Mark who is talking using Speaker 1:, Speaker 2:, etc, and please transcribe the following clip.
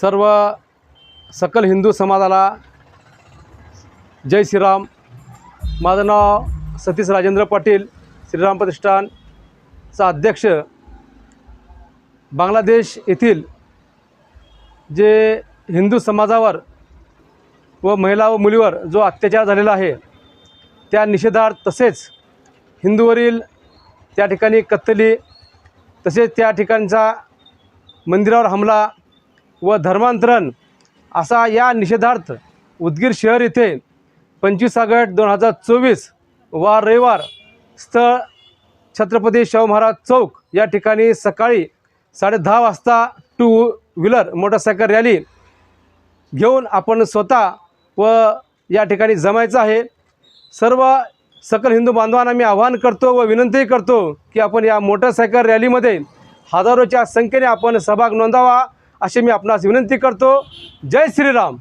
Speaker 1: सर्व सकल हिंदू समाजाला जय श्रीराम. माझं नाव सतीश राजेंद्र पाटील श्रीराम प्रतिष्ठानचा अध्यक्ष. बांगलादेश येथील जे हिंदू समाजावर व महिला व मुलीवर जो अत्याचार झालेला आहे त्या निषेधार्थ तसेच हिंदूवरील त्या ठिकाणी कत्तली तसेच त्या ठिकाणचा मंदिरावर हमला व धर्मांतरण असा या निषेधार्थ उदगीर शहर येथे पंचवीस ऑगस्ट दोन हजार चोवीस वार रविवार स्थळ छत्रपती शाहू महाराज चौक या ठिकाणी सकाळी साडेदहा वाजता टू व्हीलर मोटरसायकल रॅली घेऊन आपण स्वतः व या ठिकाणी जमायचं आहे. सर्व सकल हिंदू बांधवांना मी आवाहन करतो व विनंतीही करतो की आपण या मोटरसायकल रॅलीमध्ये हजारोच्या संख्येने आपण सहभाग नोंदावा. अशी मी आपणास विनंती करतो. जय श्रीराम.